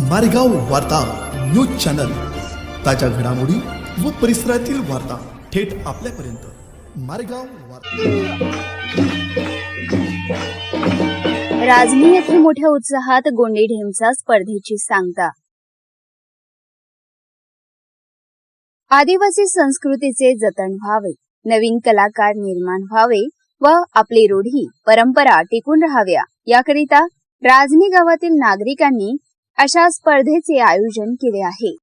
मारेगाव वार्ता news channel. ताज्या घडामोडी व परिसरातील वार्ता थेट आपल्यापर्यंत. मारेगाव वार्ता. राजनी येथे मोठ्या उत्साहात गोंडी ढेमचा स्पर्धेची सांगता. आदिवासी संस्कृतीचे जतन व्हावे नवीन कलाकार निर्माण व्हावे व आपली रूढी परंपरा टिकून राहाव्या. याकरिता राजनी गावातील नागरिकांनी अशा स्पर्धेचे आयोजन केले आहे.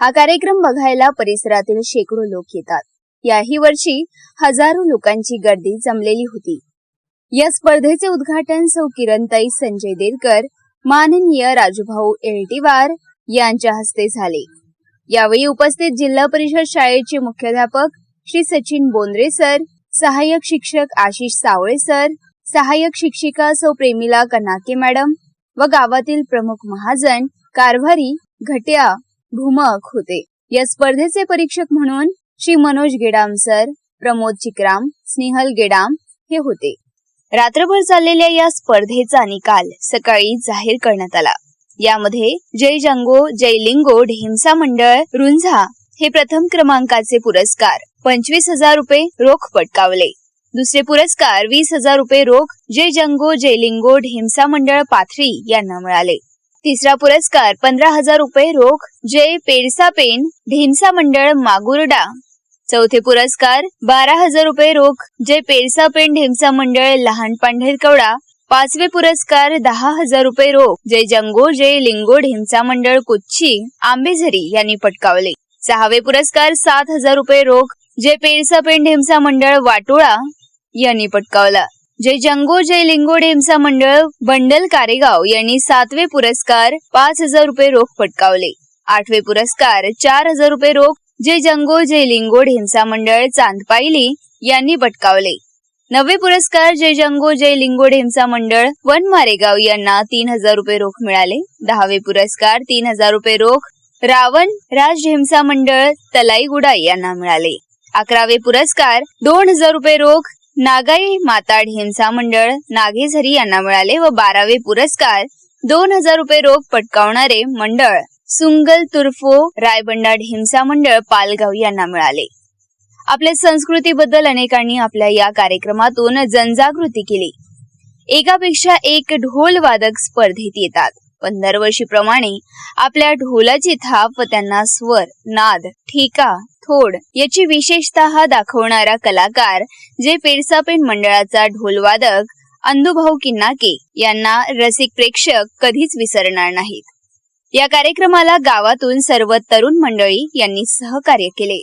हा कार्यक्रम बघायला परिसरातील शेकडो लोक येतात. याही वर्षी हजारो लोकांची गर्दी जमलेली होती. या स्पर्धेचे उद्घाटन सौ किरणताई संजय देरकर माननीय राजूभाऊ एलटीवार यांच्या हस्ते झाले. यावेळी उपस्थित जिल्हा परिषद शाळेचे मुख्याध्यापक श्री सचिन बोंद्रे सर सहाय्यक शिक्षक आशिष सावळे सर सहाय्यक शिक्षिका सौ प्रेमिला कनाके मॅडम व गावातील प्रमुख महाजन कारभारी घट्या भूमक होते. या स्पर्धेचे परीक्षक म्हणून श्री मनोज गेडाम सर प्रमोद चिकराम स्नेहल गेडाम हे होते. रात्रभर चाललेल्या या स्पर्धेचा निकाल सकाळी जाहीर करण्यात आला. यामध्ये जय जंगो जय लिंगो ढेमसा मंडळ रुंझा हे प्रथम क्रमांकाचे पुरस्कार पंचवीस हजार रुपये रोख पटकावले. दुसरे पुरस्कार वीस हजार रुपये रोख जय जंगो जय लिंगो ढेमसा मंडळ पाथरी यांना मिळाले. तिसरा पुरस्कार पंधरा हजार रुपये रोख जय पेरसा पेन ढेमसा मंडळ मागुर्डा. चौथे पुरस्कार बारा हजार रुपये रोख जय पेरसा पेन ढेमसा मंडळ लहान पांढरकवडा. पाचवे पुरस्कार दहा हजार रुपये रोख जय जंगो जय लिंगो ढेमसा मंडळ कुच्ची आंबेझरी यांनी पटकावले. सहावे पुरस्कार सात हजार रुपये रोख जय पेरसा पेन ढेमसा मंडळ वाटोळा. यांनी पटकावला. जय जंगो जय लिंगो ढेमसा मंडळ बंडल कारेगाव यांनी सातवे पुरस्कार पाच हजार रुपये रोख पटकावले. आठवे पुरस्कार चार हजार रुपये रोख जय जंगो जय लिंगो ढेमसा मंडळ चांदपायली यांनी पटकावले. नववे पुरस्कार जय जंगो जय लिंगो ढेमसा मंडळ वन मारेगाव यांना तीन हजार रुपये रोख मिळाले. दहावे पुरस्कार तीन हजार रुपये रोख रावण राज ढेमसा मंडळ तलाईगुडा यांना मिळाले. अकरावे पुरस्कार दोन हजार रुपये रोख नागाई माता ढेमसा मंडळ नागेझरी यांना मिळाले व बारावे पुरस्कार. दोन हजार रुपये रोख पटकावणारे मंडळ. सुंगल तुर्फो रायबंडा ढेमसा मंडळ पालगाव यांना मिळाले. आपल्या संस्कृतीबद्दल अनेकांनी आपल्या या कार्यक्रमातून जनजागृती केली. एकापेक्षा एक ढोल वादक स्पर्धेत येतात. पण दरवर्षीप्रमाणे आपल्या ढोलाची थाप व त्यांना स्वर नाद ठिका थोड याची विशेषतः दाखवणारा कलाकार जे पेरसापेन मंडळाचा ढोलवादक अंधुभाऊ किन्नाके यांना रसिक प्रेक्षक कधीच विसरणार नाहीत या कार्यक्रमाला गावातून सर्व तरुण मंडळी यांनी सहकार्य केले